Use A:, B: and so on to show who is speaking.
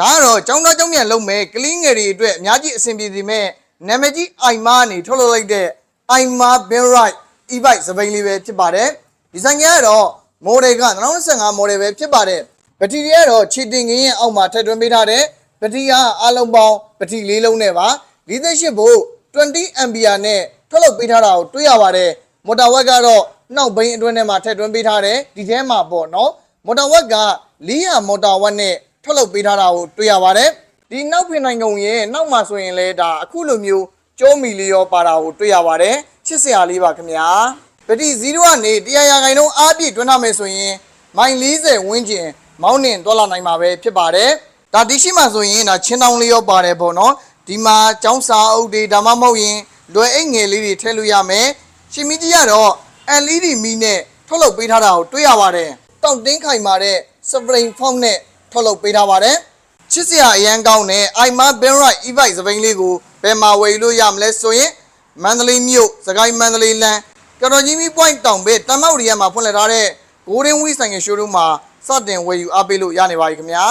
A: ဒါကတော့ចောင်းသားចောင်းမြန်လုံးမဲ့ကလင်းငယ်တွေအတွက်အများကြီးအဆင်ပြေစေမဲ့နာမည်ကြီးအိုင်မာကနေထုတ်လုပ်လိုက်တဲ့အိုင်မာဘင်ရိုက် e-bike စပိန်လေးပဲဖြစ်ပါတယ်ဒီဆိုင်ကကတော့ model က2025 model ပဲဖြစ်ပါတယ်ဘက်ထရီတွေကတော့ခြေတင်ငင်းရဲ့အောက်မှာထည့်သွင်းပေးထားတဲ့ဘက်ထရီကအလုံးပေါင်းဘက်ထရီလေးလုံးနဲ့ပါ48ဗို့20 ampere နဲ့ထုတ်လုပ်ပေးထားတာကိုတွေ့ရပါတယ်မော်တာဝက်ကတော့နှောက်ဘိန်းအတွင်းထဲမှာထည့်သွင်းပေးထားတယ်ဒီထဲမှာပေါ့နော်မော်တာဝက်က400မော်တာဝက်နဲ့ ထုတ်လုပ်ပေးထားတာကိုတွေ့ရပါတယ်ဒီနောက်ဖင်နိုင်ကုန်ရဲ့နောက်မှာဆိုရင်လည်းဒါအခုလိုမျိုးကျိုးမီလီရောပါတာကိုတွေ့ရပါတယ်ချစ်စရာလေးပါခင်ဗျာပတိ0ကနေ100ရာခိုင်နှုန်းအားပြည့်တွန်းထားမယ်ဆိုရင်မိုင်40ဝန်းကျင်မောင်းနှင်တွက်လာနိုင်မှာပဲဖြစ်ပါတယ်ဒါဒီရှိမှဆိုရင်ဒါချင်းတောင်လေးရောပါတယ်ပေါ့နော်ဒီမှာចောင်းစာအုပ်တွေဒါမှမဟုတ်ရင်လွယ်အိတ်ငယ်လေးတွေထည့်လို့ရမယ်ရှင်မီကြီးကတော့ LED မီနဲ့ထုတ်လုပ်ပေးထားတာကိုတွေ့ရပါတယ်တောက်တင်းခိုင်မာတဲ့ spring form နဲ့ ထုတ်လုပ်ပေးထားပါတယ်ချစ်စရာအရန်ကောင်းတဲ့ iMa Benright e-bike စပိန်လေးကိုဘယ်မှာဝယ်လို့ရမလဲဆိုရင်မန္တလေးမြို့စကိုင်းမန္တလေးလမ်းကြော်တော်ကြီးမီ point တောင်ဘက်တမောက်ရီယာမှာဖွင့်လှစ်ထားတဲ့ Golden Wheel ဆိုင်က showroom မှာစတင်ဝယ်ယူအားပေးလို့ရနေပါပြီခင်ဗျာ